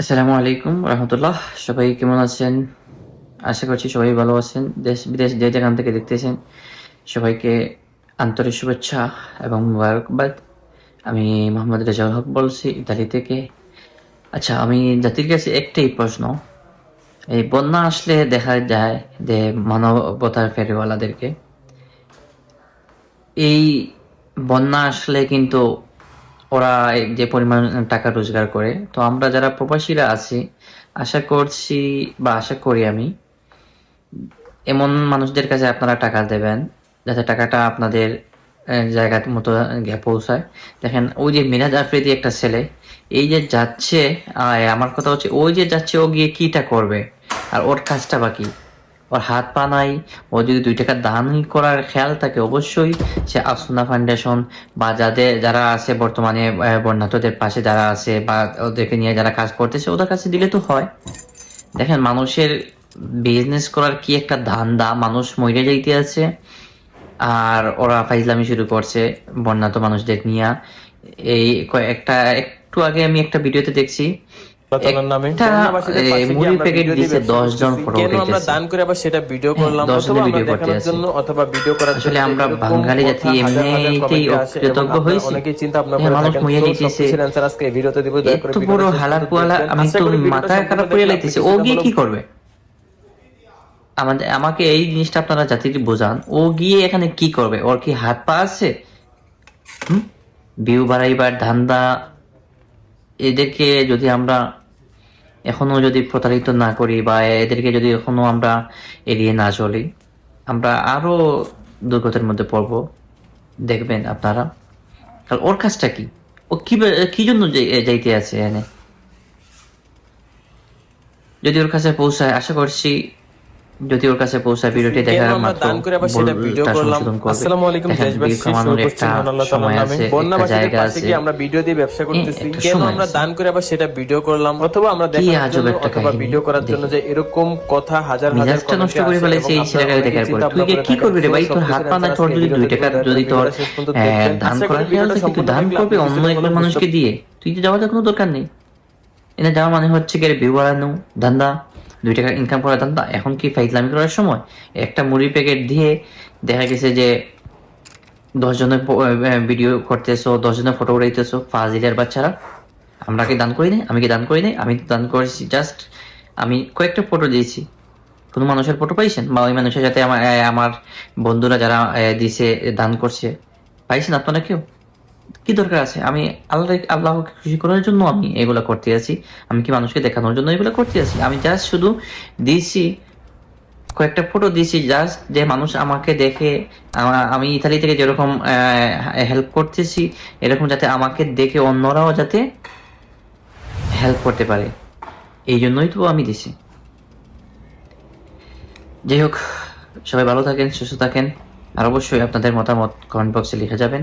আসসালামু আলাইকুম রহমতুল্লাহ। সবাই কেমন আছেন? আশা করছি সবাই ভালো আছেন। দেশ, বিদেশ যে যেখান থেকে দেখতেছেন, সবাইকে আন্তরিক শুভেচ্ছা এবং মুবারকবাদ। আমি মোহাম্মদ রেজাউল হক বলছি, ইতালি থেকে। আচ্ছা আমি জাতির কাছে একটাই প্রশ্ন। এই বন্যা আসলে দেখা যায় যে মানবতার ফেরিওয়ালাদেরকে। এই বন্যা আসলে কিন্তু ওরা যে পরিমাণ টাকা রোজগার করে। তো আমরা যারা প্রবাসীরা আছি আশা করছি বা আশা করি আমি এমন মানুষদের কাছে আপনারা টাকা দেবেন যাতে টাকাটা আপনাদের আহ, জায়গা মতো পৌঁছায়। দেখেন ওই যে মিরাজ আফ্রিদি একটা ছেলে এই যে যাচ্ছে আমার কথা হচ্ছে ওই যে যাচ্ছে ও গিয়ে কিটা করবে? আর ওর কাজটা বাকি। ওর হাত পা নাই। ও যদি দুই টাকা দান করার খেয়াল থাকে অবশ্যই সে আসুনা ফাউন্ডেশন বা যাদের যারা আছে বর্তমানে আহ, বন্যার্থদের পাশে যারা আছে বা ওদেরকে নিয়ে যারা কাজ করতেছে ওদের কাছে দিলে তো হয়। দেখেন মানুষের বিজনেস করার কি একটা ধান্দা মানুষ মরে যাইতে আছে। আর ওরা ফাইজলামি শুরু করছে বন্যাত মানুষদের নিয়ে। এই একটা একটু আগে আমি একটা ভিডিওতে দেখছি নামে। একটা, বন্যাবাসীদের এ, পাশে গিয়ে মুড়ির আমরা প্যাকেট ভিডিও দিছে দিয়ে 10 জন কেন আমরা দান করে আবার সেটা ভিডিও করলাম 10 অথবা জনের আমরা ভিডিও করতে দেখানোর জন্য অথবা ভিডিও করার জন্য আমরা বাঙালি জাতি হাজার হাজার এমনিতেই comment আসে এবং অকৃতজ্ঞ আপনারা হয়েছি। অনেকেই চিন্তা ভাবনা করে মানুষ মইয়া নিতেছে। আজকে ভিডিওতে দিব দয়া করে বড় হালার পোয়ালা আমি তো করি ভিডিওটা মাথায় সম্পূর্ণ খারাপ করে দেখলে ও গিয়ে কি করবে? আমাদের আমাকে এই জিনিসটা আপনারা জাতিকে বোঝান? ও গিয়ে এখানে কি করবে? ওর কি হাত পা আছে? হুম? ভিউ বাড়াইবার ধান্দা এদেরকে যদি আমরা এখনও যদি প্রতারিত না করি বা এদেরকে যদি এখনও আমরা এড়িয়ে না চলি, আমরা আরও দুর্গতের মধ্যে পড়ব। দেখবেন আপনারা। কারণ ওর কাজটা কি? ও কি জন্য যাই- যাইতে আছে এনে যদি ওর কাছে পৌঁছায়, আশা করছি যদি ওর কাছে পৌঁছায় ভিডিওটি দেখার মাত্র দান করে আবার সেটা ভিডিও করলাম। আসসালামু আলাইকুম দেশবাসী শুরু করছি আল্লাহ তাআলার নামে। পাশে আছে। আমরা ভিডিও দিয়ে ব্যবসা করতেছি কেন আমরা দান করে আবার সেটা ভিডিও করলাম? অথবা আমরা আজব জন্য অথবা ভিডিও করার জন্য যে এরকম কথা হাজার হাজার comment নষ্ট করে ফেলেছে এই ছেলেটাকে দেখার পরে। তুই কি করবি রে ভাই? তোর হাত পা তোর যদি ভিডিওতে দুই দিব, টাকা যদি তোর। দান করার খেয়াল ভিডিওটা থাকে, তুই দান করবে? অন্য একজন মানুষকে দিয়ে। তুই তো যাওয়ার কোনো দরকার নেই। এটা যাওয়া মানে হচ্ছে কি ভিউ বাড়ানো ধান্দা দুই টাকা ইনকাম করার ধান্দা। এখন কি ফাইজলামি করার সময়? একটা মুড়ি প্যাকেট দিয়ে দেখা গেছে যে দশ জনের ভিডিও করতেছো, দশ জনের ফটো উড়াইতেছো ফাজিলের বাচ্চারা। আমরা কি দান করি নাই? আমি কি দান করি নাই? আমি দান করেছি জাস্ট আমি কয়েকটা ফটো দিয়েছি। কোনো মানুষের ফটো পাইছেন? বা ওই মানুষের সাথে আমার আমার বন্ধুরা যারা দিছে দান করছে, পাইছেন আপনারা কেউ? কি দরকার আছে? আমি আল্লাহ, আল্লাহকে খুশি করার জন্য আমি এগুলা করতে আছি। আমি কি মানুষকে দেখানোর জন্য এগুলো করতে আছি? আমি জাস্ট শুধু দিয়েছি কয়েকটা ফটো দিয়েছি জাস্ট যে মানুষ আমাকে দেখে, আমি ইতালি থেকে যেরকম হেল্প করতেছি, এরকম যাতে আমাকে দেখে অন্যরাও যাতে হেল্প করতে পারে। এই জন্যই তো আমি দিছি। যাই হোক, সবাই ভালো থাকেন, সুস্থ থাকেন, আর অবশ্যই আপনাদের মতামত কমেন্ট বক্সে লিখে যাবেন।